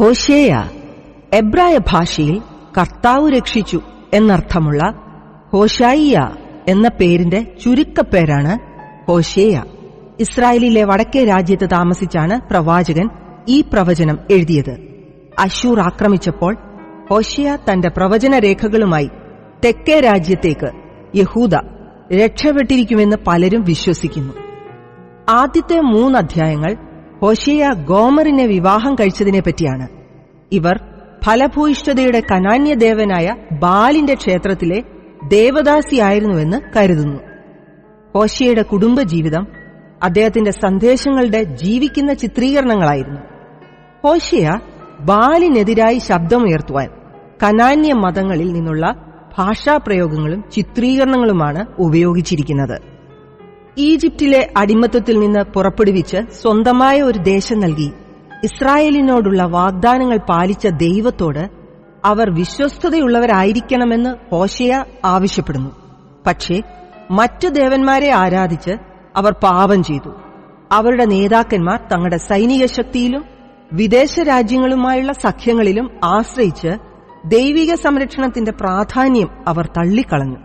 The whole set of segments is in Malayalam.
ഹോശേയ എബ്രായ ഭാഷയിൽ കർത്താവ് രക്ഷിച്ചു എന്നർത്ഥമുള്ള ഹോഷായിയ എന്ന പേരിന്റെ ചുരുക്കപ്പേരാണ് ഹോഷേയ ഇസ്രായേലിലെ വടക്കേ രാജ്യത്ത് താമസിച്ചാണ് പ്രവാചകൻ ഈ പ്രവചനം എഴുതിയത്. അശൂർ ആക്രമിച്ചപ്പോൾ ഹോഷിയ തന്റെ പ്രവചന രേഖകളുമായി തെക്കേ രാജ്യത്തേക്ക് യഹൂദ രക്ഷപ്പെട്ടിരിക്കുമെന്ന് പലരും വിശ്വസിക്കുന്നു. ആദ്യത്തെ മൂന്ന് അധ്യായങ്ങൾ ഹോശേയ ഗോമറിനെ വിവാഹം കഴിച്ചതിനെ പറ്റിയാണ്. ഇവർ ഫലഭൂയിഷ്ഠതയുടെ കനാന്യദേവനായ ബാലിന്റെ ക്ഷേത്രത്തിലെ ദേവദാസിയായിരുന്നുവെന്ന് കരുതുന്നു. ഹോഷിയയുടെ കുടുംബജീവിതം അദ്ദേഹത്തിന്റെ സന്ദേശങ്ങളുടെ ജീവിക്കുന്ന ചിത്രീകരണങ്ങളായിരുന്നു. ഹോഷിയ ബാലിനെതിരായി ശബ്ദമുയർത്തുവാൻ കനാന്യ മതങ്ങളിൽ നിന്നുള്ള ഭാഷാപ്രയോഗങ്ങളും ചിത്രീകരണങ്ങളുമാണ് ഉപയോഗിച്ചിരിക്കുന്നത്. ഈജിപ്തിലെ അടിമത്തത്തിൽ നിന്ന് പുറപ്പെടുവിച്ച് സ്വന്തമായ ഒരു ദേശം നൽകി. ഇസ്രായേലിനോടുള്ള വാഗ്ദാനങ്ങൾ പാലിച്ച ദൈവത്തോട് അവർ വിശ്വസ്തതയുള്ളവരായിരിക്കണമെന്ന് ഹോഷയ ആവശ്യപ്പെടുന്നു. പക്ഷേ മറ്റു ദേവന്മാരെ ആരാധിച്ച് അവർ പാപം ചെയ്തു. അവരുടെ നേതാക്കന്മാർ തങ്ങളുടെ സൈനിക ശക്തിയിലും വിദേശ രാജ്യങ്ങളുമായുള്ള സഖ്യങ്ങളിലും ആശ്രയിച്ച് ദൈവിക സംരക്ഷണത്തിന്റെ പ്രാധാന്യം അവർ തള്ളിക്കളഞ്ഞു.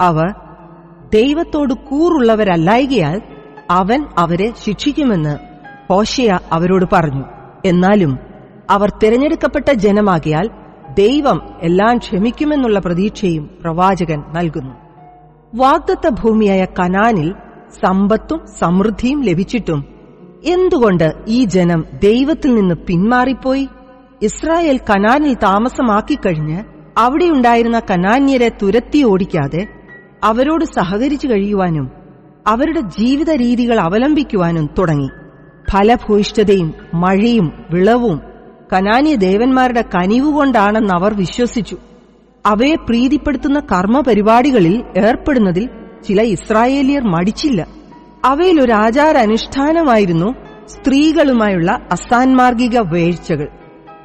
അവർ ദൈവത്തോട് കൂറുള്ളവരല്ലായകയാൽ അവൻ അവരെ ശിക്ഷിക്കുമെന്ന് ഹോഷയ അവരോട് പറഞ്ഞു. എന്നാലും അവർ തിരഞ്ഞെടുക്കപ്പെട്ട ജനമാകിയാൽ ദൈവം എല്ലാം ക്ഷമിക്കുമെന്നുള്ള പ്രതീക്ഷയും പ്രവാചകൻ നൽകുന്നു. വാഗ്ദത്ത ഭൂമിയായ കനാനിൽ സമ്പത്തും സമൃദ്ധിയും ലഭിച്ചിട്ടും എന്തുകൊണ്ട് ഈ ജനം ദൈവത്തിൽ നിന്ന് പിന്മാറിപ്പോയി? ഇസ്രായേൽ കനാനിൽ താമസമാക്കിക്കഴിഞ്ഞ് അവിടെയുണ്ടായിരുന്ന കനാന്യരെ തുരത്തി ഓടിക്കാതെ അവരോട് സഹകരിച്ചു കഴിയുവാനും അവരുടെ ജീവിത രീതികൾ അവലംബിക്കുവാനും തുടങ്ങി. ഫലഭൂയിഷ്ഠതയും മഴയും വിളവും കനാനിയ ദേവന്മാരുടെ കനിവുകൊണ്ടാണെന്ന് അവർ വിശ്വസിച്ചു. അവയെ പ്രീതിപ്പെടുത്തുന്ന കർമ്മപരിപാടികളിൽ ഏർപ്പെടുന്നതിൽ ചില ഇസ്രായേലിയർ മടിച്ചില്ല. അവയിൽ ഒരു ആചാരാനുഷ്ഠാനമായിരുന്നു സ്ത്രീകളുമായുള്ള അസാൻമാർഗിക വേഴ്ചകൾ.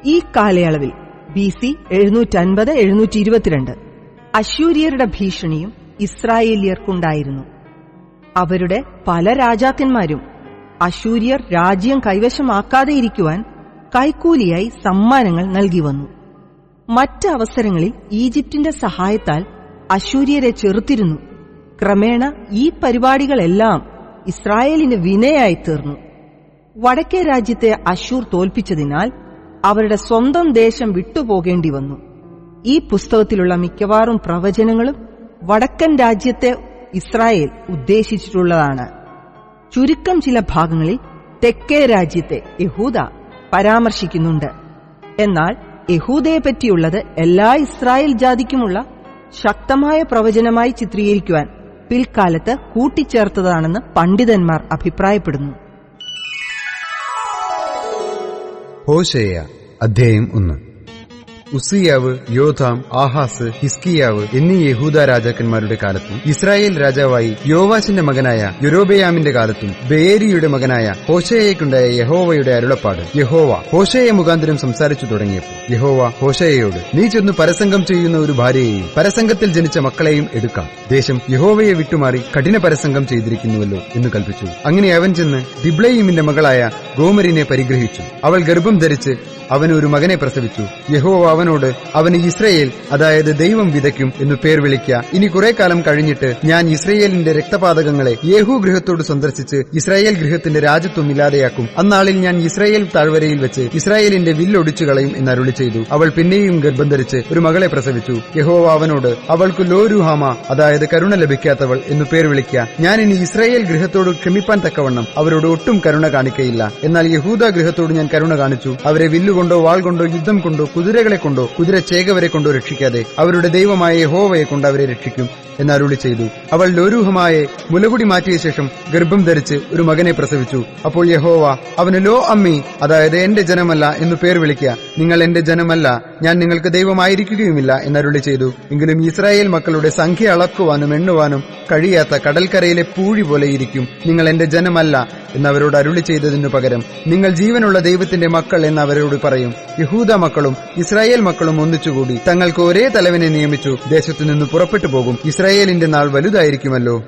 ഈ കാലയളവിൽ ബി സി എഴുന്നൂറ്റൻപത് എഴുന്നൂറ്റി ഇരുപത്തിരണ്ട് അശൂര്യരുടെ ഭീഷണിയും ഇസ്രായേലിയർക്കുണ്ടായിരുന്നു. അവരുടെ പല രാജാക്കന്മാരും അശൂര്യർ രാജ്യം കൈവശമാക്കാതെ ഇരിക്കുവാൻ കൈക്കൂലിയായി സമ്മാനങ്ങൾ നൽകി വന്നു. മറ്റ് അവസരങ്ങളിൽ ഈജിപ്തിന്റെ സഹായത്താൽ അശൂര്യരെ ചെറുത്തിരുന്നു. ക്രമേണ ഈ പരിപാടികളെല്ലാം ഇസ്രായേലിന് വിനയായി തീർന്നു. വടക്കേ രാജ്യത്തെ അശൂർ തോൽപ്പിച്ചതിനാൽ അവരുടെ സ്വന്തം ദേശം വിട്ടുപോകേണ്ടി വന്നു. ഈ പുസ്തകത്തിലുള്ള മിക്കവാറും പ്രവചനങ്ങളും വടക്കൻ രാജ്യത്തെ ഇസ്രായേൽ ഉദ്ദേശിച്ചിട്ടുള്ളതാണ്. ചുരുക്കം ചില ഭാഗങ്ങളിൽ തെക്കേ രാജ്യത്തെ യഹൂദ പരാമർശിക്കുന്നുണ്ട്. എന്നാൽ യഹൂദയെ പറ്റിയുള്ളത് എല്ലാ ഇസ്രായേൽ ജാതിക്കുമുള്ള ശക്തമായ പ്രവചനമായി ചിത്രീകരിക്കുവാൻ പിൽക്കാലത്ത് കൂട്ടിച്ചേർത്തതാണെന്ന് പണ്ഡിതന്മാർ അഭിപ്രായപ്പെടുന്നു. ഹോശേയ അധ്യായം ഒന്ന്. ഉസിയാവ് യോധാം ആഹാസ് ഹിസ്കിയാവ് എന്നീ യഹൂദ രാജാക്കന്മാരുടെ കാലത്തും ഇസ്രായേൽ രാജാവായി യോവാസിന്റെ മകനായ യുരോബയാമിന്റെ കാലത്തും ബേരിയുടെ മകനായ ഹോശേയക്കുണ്ടായ യഹോവയുടെ അരുളപ്പാട് യഹോവ ഹോഷയെ മുഖാന്തരം സംസാരിച്ചു തുടങ്ങിയപ്പോൾ യഹോവ ഹോഷയോട് നീ ചെന്ന് പരസംഗം ചെയ്യുന്ന ഒരു ഭാര്യയെയും പരസംഗത്തിൽ ജനിച്ച മക്കളെയും എടുക്കാം. ദേശം യഹോവയെ വിട്ടുമാറി കഠിന പരസംഗം ചെയ്തിരിക്കുന്നുവല്ലോ എന്ന് കൽപ്പിച്ചു. അങ്ങനെ അവൻ ചെന്ന് ദിബ്ലയിമിന്റെ മകളായ ഗോമരിനെ പരിഗ്രഹിച്ചു. അവൾ ഗർഭം ധരിച്ച് അവന് ഒരു മകനെ പ്രസവിച്ചു. യഹോവ അവനോട് അവന് ഇസ്രയേൽ അതായത് ദൈവം വിതയ്ക്കും എന്ന് പേർ വിളിക്ക. ഇനി കുറെ കാലം കഴിഞ്ഞിട്ട് ഞാൻ ഇസ്രയേലിന്റെ രക്തപാതകങ്ങളെ യേഹു ഗൃഹത്തോട് സന്ദർശിച്ച് ഇസ്രായേൽ ഗൃഹത്തിന്റെ രാജ്യത്വം ഇല്ലാതെയാക്കും. അന്നാളിൽ ഞാൻ ഇസ്രായേൽ താഴ്വരയിൽ വെച്ച് ഇസ്രായേലിന്റെ വില്ലൊടിച്ചു കളയും എന്ന് അരുളി ചെയ്തു. അവൾ പിന്നെയും ഗർഭം ധരിച്ച് ഒരു മകളെ പ്രസവിച്ചു. യഹോവ അവനോട് അവൾക്ക് ലോരുഹാമ അതായത് കരുണ ലഭിക്കാത്തവൾ എന്ന് പേർ വിളിക്ക. ഞാൻ ഇനി ഇസ്രായേൽ ഗൃഹത്തോട് ക്ഷമിപ്പാൻ തക്കവണ്ണം അവരോട് ഒട്ടും കരുണ കാണിക്കയില്ല. എന്നാൽ യഹൂദ ഗൃഹത്തോട് ഞാൻ കരുണ കാണിച്ചു. അവരെ വില്ലുകൊണ്ടോ വാൾ കൊണ്ടോ യുദ്ധം കൊണ്ടോ കുതിരകളെ കൊണ്ടോ കുതിര ചേകവരെ കൊണ്ടോ രക്ഷിക്കാതെ അവരുടെ ദൈവമായ ഹോവയെ കൊണ്ട് അവരെ രക്ഷിക്കും എന്നരുളി ചെയ്തു. അവൾ ലോരൂഹമായ മുലകുടി മാറ്റിയ ശേഷം ഗർഭം ധരിച്ച് ഒരു മകനെ പ്രസവിച്ചു. അപ്പോൾ യഹോവ അവന് ലോ അമ്മി അതായത് എന്റെ ജനമല്ല എന്ന് പേർ വിളിക്കുക. നിങ്ങൾ എന്റെ ജനമല്ല ഞാൻ നിങ്ങൾക്ക് ദൈവമായിരിക്കുകയുമില്ല എന്നരുളി ചെയ്തു. എങ്കിലും ഇസ്രായേൽ മക്കളുടെ സംഖ്യ അളക്കുവാനും എണ്ണുവാനും കഴിയാത്ത കടൽക്കരയിലെ പൂഴി പോലെയിരിക്കും നിങ്ങൾ എന്റെ ജനമല്ല എന്നവരോട് അരുളി ചെയ്തതിനു പകരം നിങ്ങൾ ജീവനുള്ള ദൈവത്തിന്റെ മക്കൾ എന്ന് അവരോട് പറയും. യഹൂദ മക്കളും ഇസ്രായേൽ മക്കളും ഒന്നിച്ചുകൂടി. തങ്ങൾക്ക് ഒരേ തലവനെ നിയമിച്ചു. ദേശത്തു നിന്ന് പുറപ്പെട്ടു പോകും. ഇസ്രായേലിന്റെ നാൾ വലുതായിരിക്കുമല്ലോ.